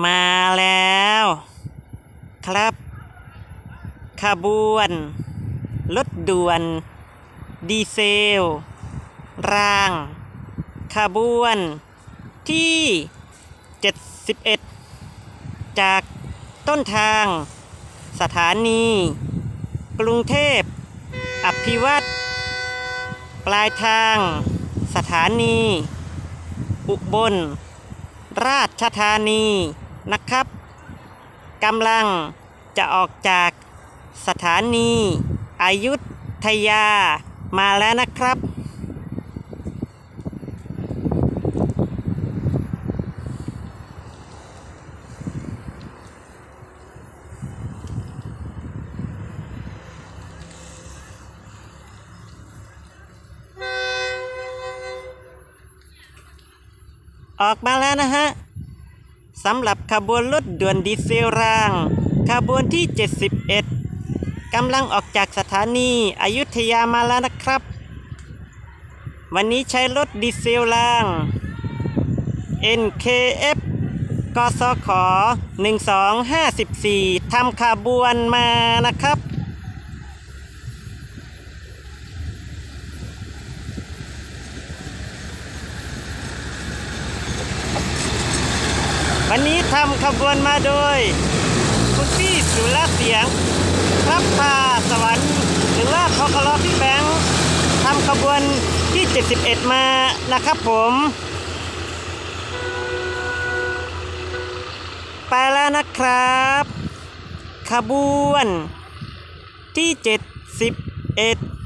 มาแล้ว ครับ ขบวน รถด่วน ดีเซล ราง ขบวน ที่ 71 จากต้นทาง สถานี กรุงเทพ อภิวัตรปลายทาง สถานี อุบล ราชธานี นะครับกำลังจะออกจากสถานีอายุทยามาแล้วนะครับ ออกมาแล้วนะฮะ สำหรับขบวนรถด่วนดีเซลราง ขบวนที่ 71กำลังออกจากสถานีอายุทยามาแล้วนะครับ วันนี้ใช้รถดีเซลราง NKF กสข 1254ทำขบวนมานะครับ ทำขบวนมาโดย คุณพี่สุรเสียงพระพาสวรรค์หรือว่าพกรพี่แบงค์ทำขบวนที่ 71 มานะครับผม ไปแล้วนะครับ ขบวนที่ 71